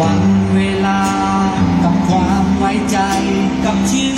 วันเวลากับความไว้ใจกับชีวิต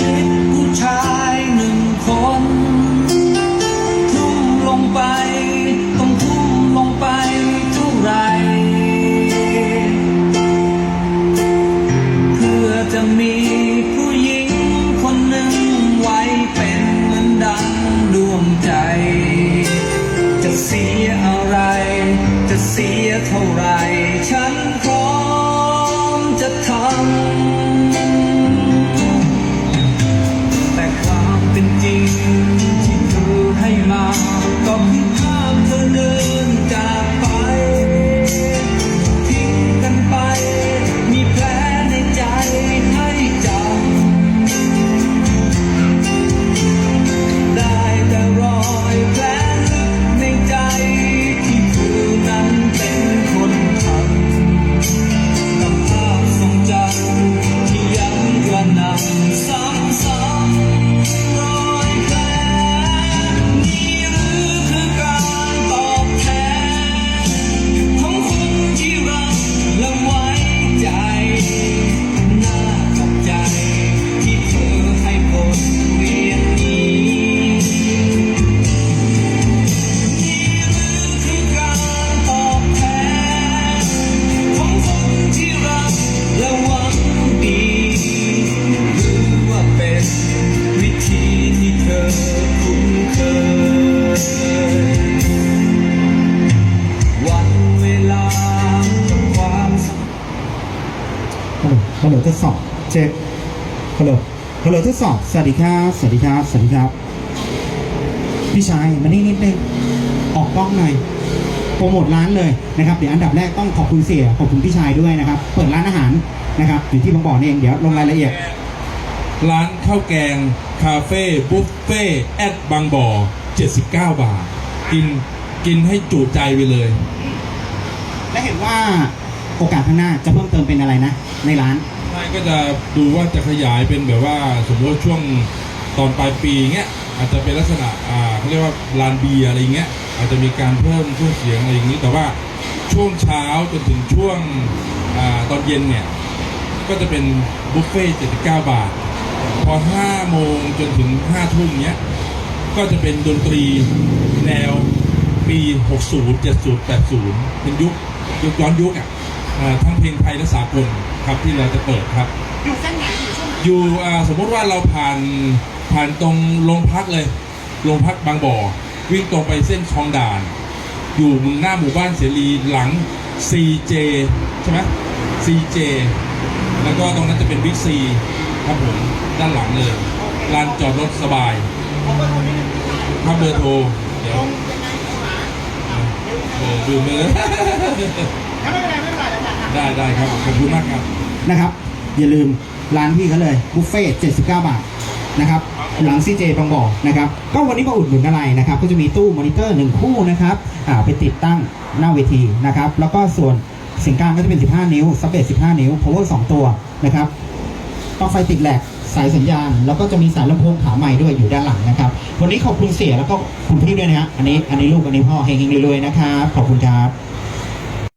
ฮัลโหลฮัลโหลทดสอบเช็คฮัลโหลฮัลโหลทดสอบสวัสดีครับสวัสดีครับสวัสดีครับ พี่ชายมานี่นิดนึงออกกล้องหน่อยโปรโมทร้านเลยนะครับเดี๋ยวอันดับแรกต้องขอบคุณเสียขอบคุณพี่ชายด้วยนะครับ เปิดร้านอาหารนะครับอยู่ที่บางบ่อนี่เองเดี๋ยวลงรายละเอียด ร้านข้าวแกงคาเฟ่บุฟเฟ่แอดบางบ่อ79 บาท กินกินให้จุใจไปเลย และเห็นว่า โอกาสข้างหน้าจะเพิ่มเติมเป็นอะไรนะ ในร้านใช่ก็จะดูว่าจะขยายเป็นแบบว่าสมมติว่าช่วงตอนปลายปีเงี้ยอาจจะเป็นลักษณะอ่าเขาเรียกว่าลานเบียร์อะไรเงี้ยอาจจะมีการเพิ่มเครื่องเสียงอะไรอย่างนี้ แต่ว่าช่วงเช้าจนถึงช่วงอาตอนเย็นเนี่ยก็จะเป็นบุฟเฟ่ต์79 บาท พอ5โมงจนถึง5ทุ่มเนี้ยก็จะเป็นดนตรีแนวปี 60 70 80 เป็นยุคยุคย้อนยุคอะ ทั้งเพลงไทยและสากลครับที่เราจะเปิดครับ อยู่เส้นไหนอยู่ช่วงอยู่อ่าสมมติว่าเราผ่านผ่านตรงโรงพักเลยโรงพักบางบ่อ วิ่งตรงไปเส้นคลองด่าน อยู่หน้าหมู่บ้านเสรีหลัง CJ ใช่ไหม CJ แล้วก็ตรงนั้นจะเป็นบิ๊กซีครับผมด้านหลังเลยลานจอดรถสบายครับเบอร์โทรเดี๋ยวเออดูมือ ได้ได้ครับขอบคุณมากครับ นะครับ อย่าลืมร้านพี่เขาเลยบุฟเฟ่ต์79 บาทนะครับหลังซีเจบางบ่อนะครับก็วันนี้มาอุดหนุนอะไรนะครับ ก็จะมีตู้มอนิเตอร์1คู่นะครับอ่าไปติดตั้งหน้าเวทีนะครับ แล้วก็ส่วนเสียงกลางก็จะเป็น 15 นิ้วซับเบส15 นิ้ว power 2 ตัวนะครับปลั๊กไฟติดแหลกสายสัญญาณ แล้วก็จะมีสายลำโพงขาใหม่ด้วยอยู่ด้านหลังนะครับ วันนี้ขอบคุณเสียแล้วก็คุณพี่ด้วยนะฮะอันนี้อันนี้ลูกอันนี้พ่อเฮงๆรวยๆนะครับขอบคุณครับ